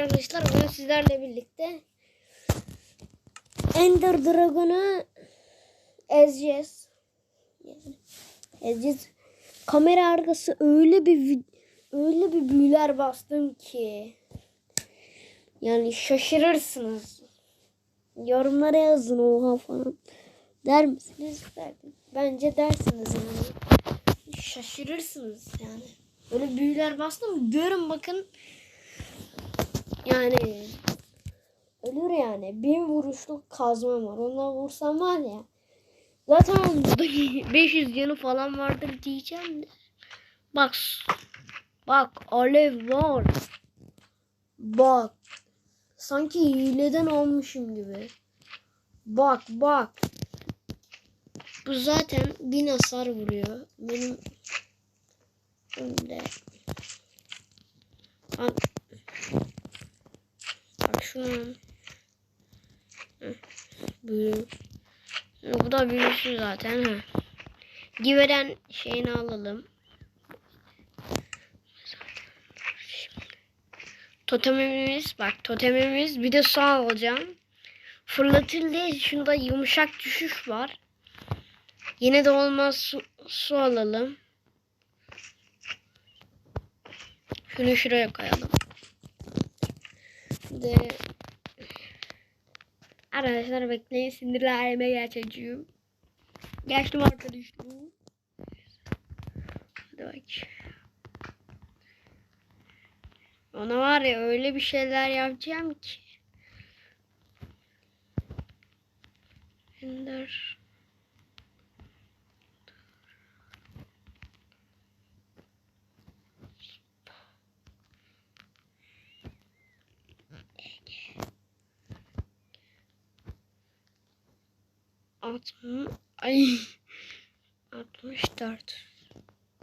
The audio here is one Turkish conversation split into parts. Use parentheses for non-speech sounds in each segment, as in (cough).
arkadaşlar bugün sizlerle birlikte Ender Dragon'u ezeceğiz. Ezeceğiz. Kamera arkası öyle bir öyle bir büyüler bastım ki yani şaşırırsınız. Yorumlara yazın oha falan. Der misiniz? Derdim. Bence dersiniz yani. Şaşırırsınız yani. Böyle büyüler bastım. Görün bakın. Yani ölür yani. Bin vuruşluk kazma var. Ondan vursam var ya. Zaten burada 500 yanı falan vardır diyeceğim de. Bak. Bak alev var. Bak. Sanki hileden almışım gibi. Bak bak. Bu zaten bin hasar vuruyor. Benim önümde. Bak. Bak şunu. al. Heh, Büyü. Bu da büyüsü zaten. Ha. Giveren şeyini alalım. Totemimiz bak totemimiz bir de su alacağım. Fırlatır diye şunda yumuşak düşüş var. Yine de olmaz su, su alalım. Şunu şuraya koyalım. De Arkadaşlar bekleyin sinirlerime gerçekçiyim. Geçtim arkadaşlar. Hadi bak. Ona var ya öyle bir şeyler yapacağım ki. Ender. Altmış, ay. 64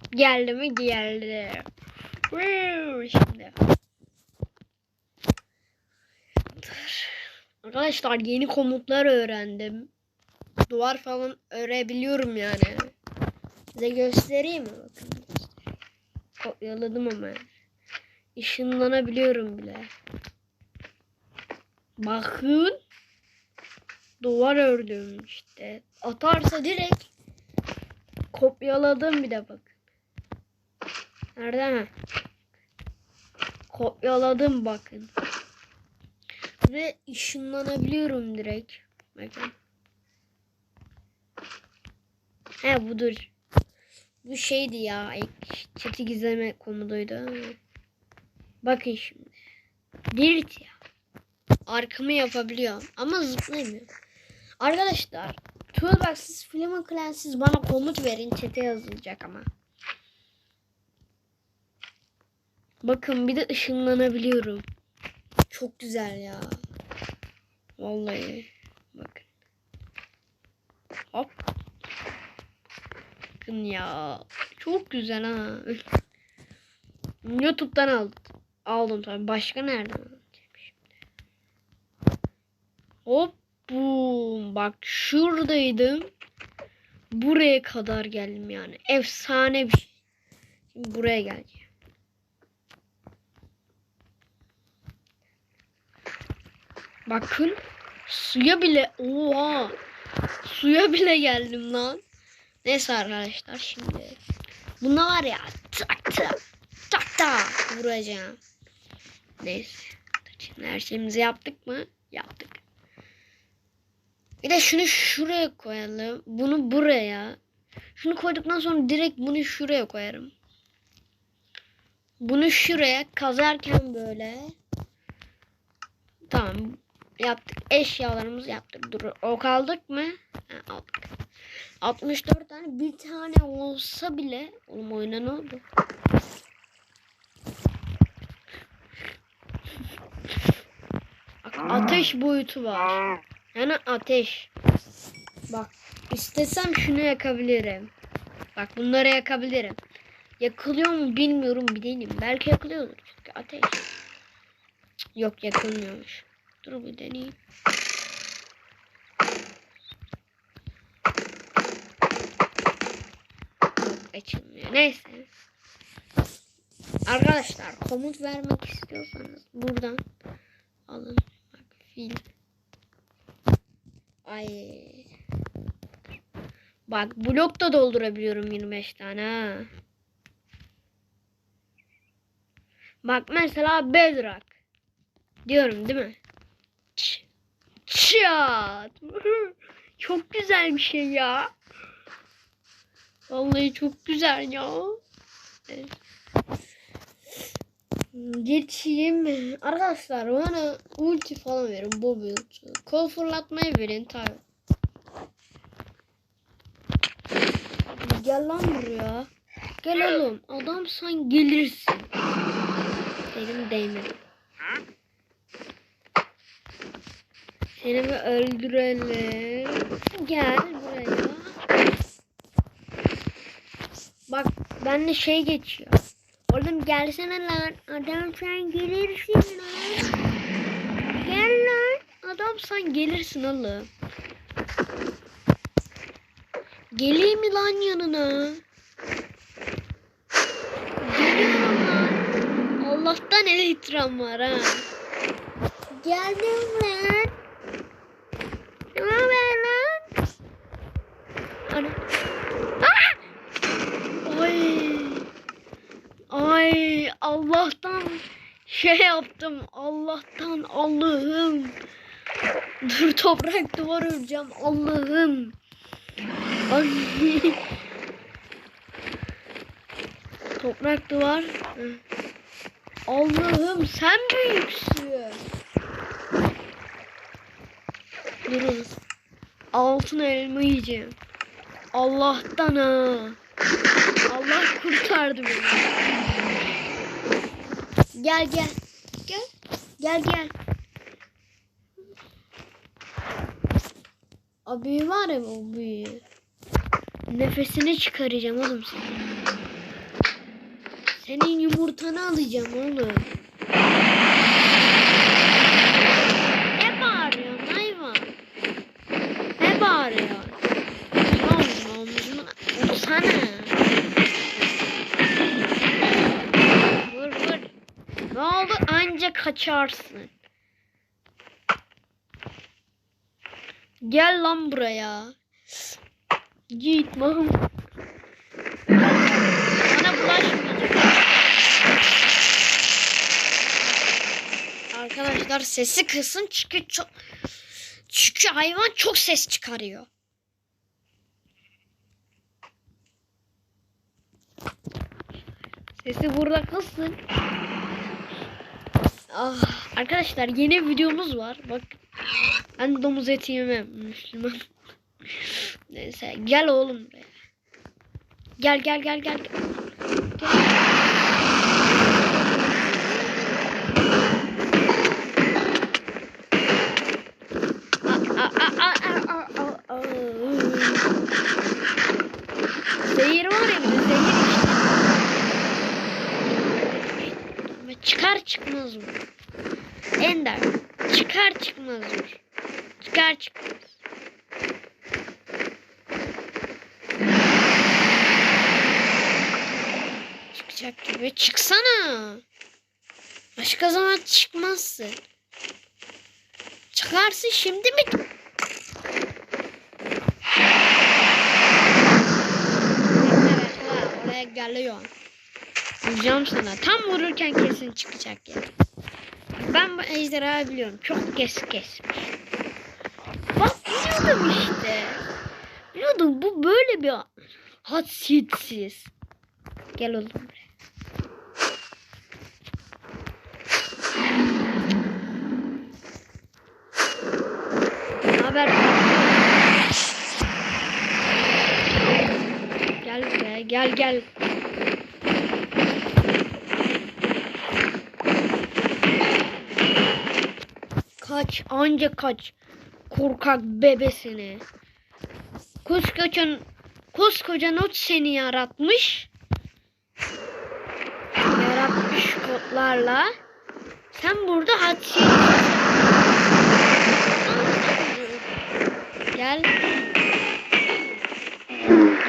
geldi mi? Geldi. Şimdi. Dur. arkadaşlar yeni komutlar öğrendim. Duvar falan örebiliyorum yani. Size göstereyim mi? Bakın kopyaladım ama. Işınlanabiliyorum bile. Bakın duvar ördüm işte. Atarsa direkt kopyaladım bir de bak. Nerede mi? Kopyaladım bakın. Ve ışınlanabiliyorum direkt. Bakın. He budur. Bu şeydi ya. Chat'i gizleme komutuydu. Bakın şimdi. Dirt ya. Arkamı yapabiliyorum. Ama zıplayamıyorum. Arkadaşlar Toolbox'sız Flamin Clans'siz bana komut verin. Chat'e yazılacak ama. Bakın bir de ışınlanabiliyorum. Çok güzel ya. Vallahi. Bakın. Hop. Bakın ya. Çok güzel ha. YouTube'dan aldım. Aldım tabii. Başka nereden alacağım? Hop. Bak şuradaydım. Buraya kadar geldim yani. Efsane bir şey. Şimdi buraya geleceğim. Bakın. Suya bile. Oha. Suya bile geldim lan. Neyse arkadaşlar şimdi. Buna var ya. Tak tak. Tak tak. Vuracağım. Neyse. Şimdi her şeyimizi yaptık mı? Yaptık. Bir de şunu şuraya koyalım. Bunu buraya. Şunu koyduktan sonra direkt bunu şuraya koyarım. Bunu şuraya kazarken böyle. Tamam. Yaptık. Eşyalarımızı yaptık. Dur. Ok aldık mı? Ha, aldık. 64 tane. Bir tane olsa bile. Oğlum oyuna ne oldu? Ateş boyutu var. Yani ateş. Bak istesem şunu yakabilirim. Bak bunları yakabilirim. Yakılıyor mu bilmiyorum deneyim. Belki yakılıyordur çünkü ateş. Yok yakılmıyormuş. Dur bir deneyeyim. Açılmıyor. Neyse. Arkadaşlar komut vermek istiyorsanız buradan alın. Bak fil. Ay. Bak blok da doldurabiliyorum 25 tane. Bak mesela bedrock. Diyorum değil mi? Çat. (laughs) Çok güzel bir şey ya. Vallahi çok güzel ya. Evet. Geçeyim. Arkadaşlar bana ulti falan verin. Bu ulti. Kol fırlatmayı verin tabi. Gel lan buraya. Gel oğlum. Adamsan gelirsin. Benim değmedim. Seni bir öldürelim. Gel buraya. Bak bende şey geçiyor. Oğlum gelsene lan. Adam sen gelirsin lan. Gel lan. Adam sen gelirsin oğlum. Geleyim mi lan yanına? Geliyorum lan. Allah'tan elektram var ha. Geldim lan. Ne haber lan? Ana. Ah! Ay. Ay Allah'tan şey yaptım. Allah'tan Allah'ım. Dur toprak duvar öreceğim. Allah'ım. Toprak duvar. Hı. Allah'ım sen büyüksün. Durun. Altın elma yiyeceğim. Allah'tan ha. Allah kurtardı beni. Gel gel. Gel. Gel gel. Abi var ya o büyüğü. Nefesini çıkaracağım oğlum senin. Senin yumurtanı alacağım oğlum. Ne bağırıyorsun hayvan? Ne bağırıyorsun? Oğlum omzuma vursana. Kaçarsın. Gel lan buraya. Git mam. Bana bulaşmayacak. Arkadaşlar sesi kısın çünkü çok çünkü hayvan çok ses çıkarıyor. Sesi burada kısın. Ah, arkadaşlar yeni videomuz var. Bak ben domuz eti yemem Müslüman. Neyse gel oğlum buraya. Gel gel gel gel. Gel. Aa, aa, aa, aa, aa, aa. Zehir var ya bir de zehir işte. Ama çıkar çıkmaz mı? Ender. Çıkar çıkmaz mı? Çıkar çıkmaz. Çıkacak gibi. Başka zaman çıkmazsın. Çıkarsın şimdi mi? Evet. Oraya geliyor. Vuracağım sana. Tam vururken kesin çıkacak ya. Ben bu ejderhayı biliyorum. Çok kes kesmiş. Bak biliyordum işte. Biliyordum bu böyle bir hadsiyetsiz. Gel oğlum buraya. Ne haber? Gel buraya gel gel. Kaç anca kaç. Korkak bebesini. Koskoca koskoca not seni yaratmış. Yaratmış kodlarla. Sen burada hadsiz. Gel.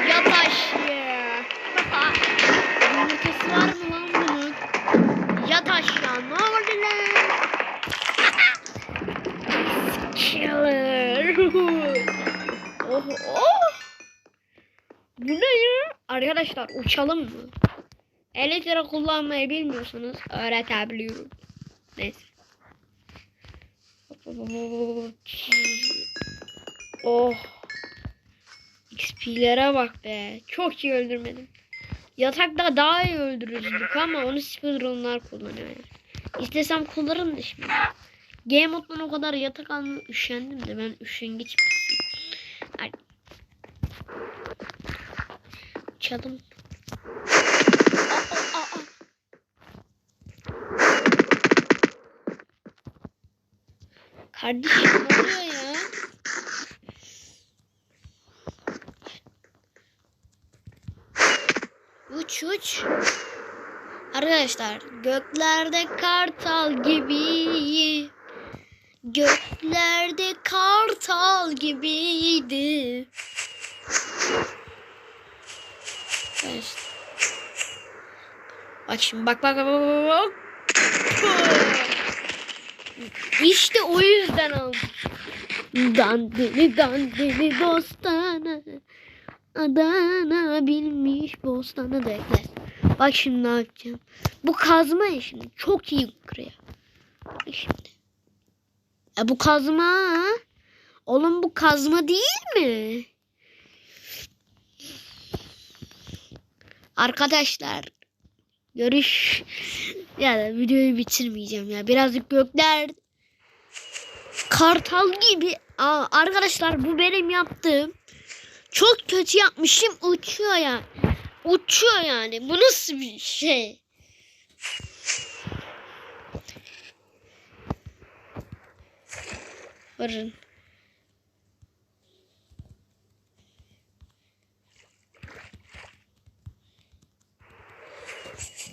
Yat Oh, (laughs) oh. Bu ne ya? Arkadaşlar uçalım mı? 50 kullanmayı bilmiyorsanız öğretebiliyorum. Neyse. Oh. XP'lere bak be. Çok iyi öldürmedim. Yatakta daha iyi öldürürdük ama onu speedrunlar kullanıyor. Yani. İstesem kullanırım da şimdi. Game mode'dan o kadar yatak almaya üşendim de ben üşengeç. Ay. Aa, aa. Kardeşim ne oluyor ya? Uç uç. Arkadaşlar göklerde kartal gibi Göklerde kartal gibiydi. Evet. Bak şimdi bak bak bak bak. İşte o yüzden aldım. Dandini dandini bostana. Adana bilmiş bostanı da ekler. Bak şimdi ne yapacağım. Bu kazma ya şimdi. Çok iyi kırıyor. Bak şimdi. E bu kazma. Oğlum bu kazma değil mi? Arkadaşlar. Görüş. Ya da videoyu bitirmeyeceğim ya. Birazcık gökler. Kartal gibi. Aa, arkadaşlar bu benim yaptığım. Çok kötü yapmışım. Uçuyor ya. Uçuyor yani. Bu nasıl bir şey? Varın.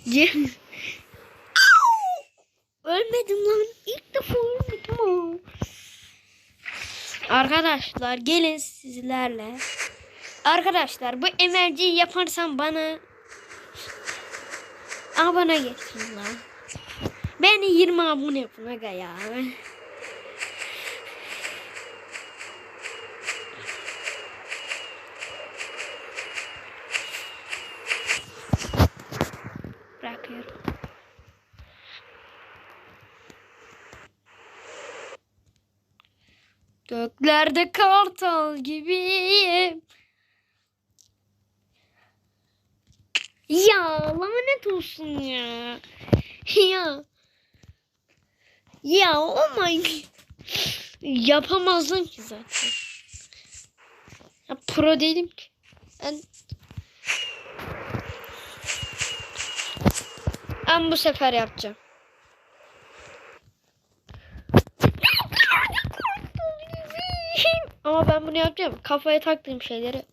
Cem. Ölmedim lan. İlk defa ölmedim. Arkadaşlar gelin sizlerle. Arkadaşlar bu emerciyi yaparsam bana abone geçsin lan. Beni 20 abone yapın aga ya. Göklerde kartal gibiyim. Ya lanet olsun ya. Ya. Ya oh. Yapamazdım ki zaten. Ya pro değilim ki. Ben Ben bu sefer yapacağım. Ama ben bunu yapacağım. Kafaya taktığım şeyleri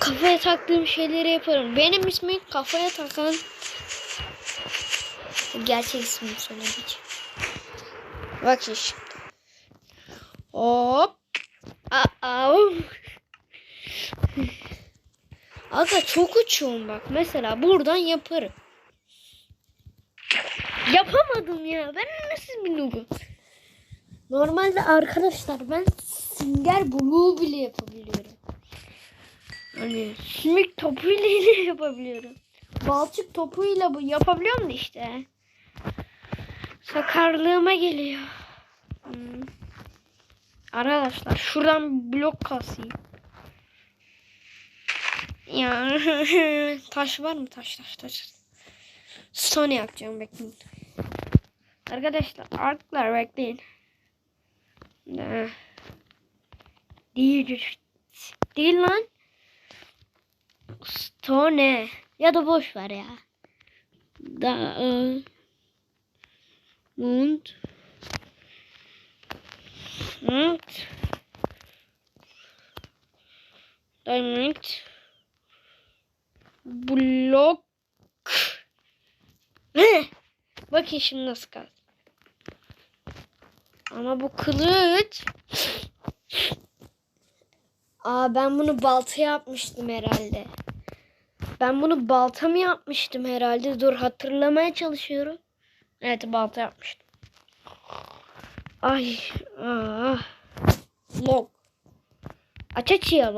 kafaya taktığım şeyleri yaparım. Benim ismim kafaya takan gerçek ismini söyledik. Bak şimdi. Hop. Aa. Aga çok uçuyorum bak. Mesela buradan yaparım. Yapamadım ya. Ben nasıl bir noobum? Normalde arkadaşlar ben Singer Blue bile yapabiliyorum. Hani simik topuyla (laughs) yapabiliyorum. Balçık topuyla bu yapabiliyorum da işte. Sakarlığıma geliyor. Hmm. Arkadaşlar şuradan blok kasayım. Ya (laughs) taş var mı taş taş taş. Stone yapacağım bekleyin. Arkadaşlar arklar bekleyin. Ne? Değil. Değil lan. Stone. Ya da boş ver ya. Da e, Mund. Mund. Diamond. Blok. (laughs) Bakın şimdi nasıl kaldı. Ama bu kılıç. Aa ben bunu balta yapmıştım herhalde. Ben bunu balta mı yapmıştım herhalde? Dur hatırlamaya çalışıyorum. Evet balta yapmıştım. Ay. Ah. Log. Aç aç ya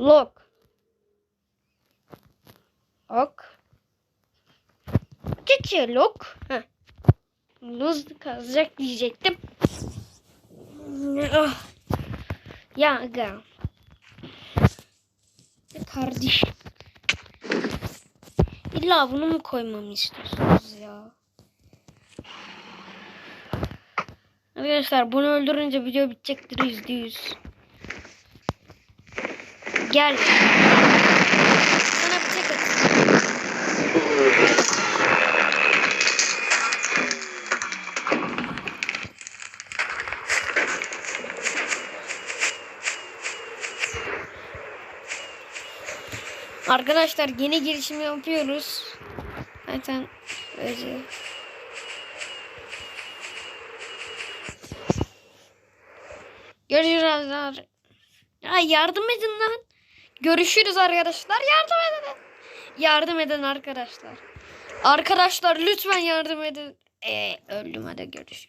Lock. Ok. Geçiyor lock. Heh. Luz kazacak diyecektim. Ah. Ya aga. Ya Kardeşim. İlla bunu mu koymamı istiyorsunuz ya? Arkadaşlar bunu öldürünce video bitecektir yüzde yüz. Gel. Sana bıçak atayım. Arkadaşlar yeni girişim yapıyoruz. Zaten öyle. Görüşürüz. Ya yardım edin lan. Görüşürüz arkadaşlar. Yardım edin. Yardım edin arkadaşlar. Arkadaşlar lütfen yardım edin. Ee, öldüm hadi görüşürüz.